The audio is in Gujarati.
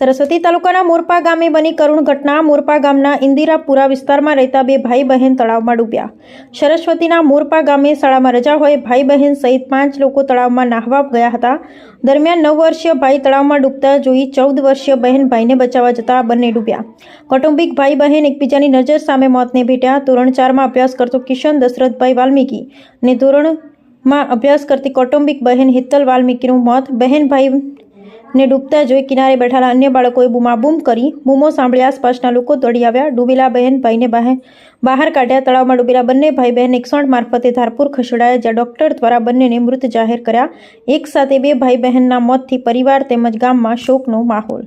સરસ્વતી તાલુકાના મોરપા ગામે બની કરુણ ઘટના મોરપા ગામના ઇન્દિરાપુરા વિસ્તારમાં રહેતા બે ભાઈ બહેન તળાવમાં ડૂબ્યા. સરસ્વતીના મોરપા ગામે શાળામાં રજા હોય ભાઈ બહેન સહિત પાંચ લોકો તળાવમાં નાહવા ગયા હતા. દરમિયાન નવ વર્ષીય ભાઈ તળાવમાં ડૂબતા જોઈ ચૌદ વર્ષીય બહેન ભાઈને બચાવવા જતા બંને ડૂબ્યા. કૌટુંબિક ભાઈ બહેન એકબીજાની નજર સામે મોતને ભેટ્યા. ધોરણ ચારમાં અભ્યાસ કરતો કિશન દશરથભાઈ વાલ્મીકી અને ધોરણમાં અભ્યાસ કરતી કૌટુંબિક બહેન હિત્તલ વાલ્મીકીનું મોત. બહેન ભાઈ ને ડૂબતા જોઈ કિનારે બેઠેલા અન્ય બાળકોએ બૂમાબૂમ કરી બૂમો સાંભળી આસપાસના લોકો દોડી આવ્યા. ડૂબેલા બહેન ભાઈને બહાર બહાર કાઢ્યા તળાવમાં ડૂબેલા બંને ભાઈ બહેન એકસઠ મારફતે ધારપુર ખસેડાયા જ્યાં ડોક્ટર દ્વારા બંનેને મૃત જાહેર કર્યા. એક સાથે બે ભાઈ બહેનના મોતથી પરિવાર તેમજ ગામમાં શોકનો માહોલ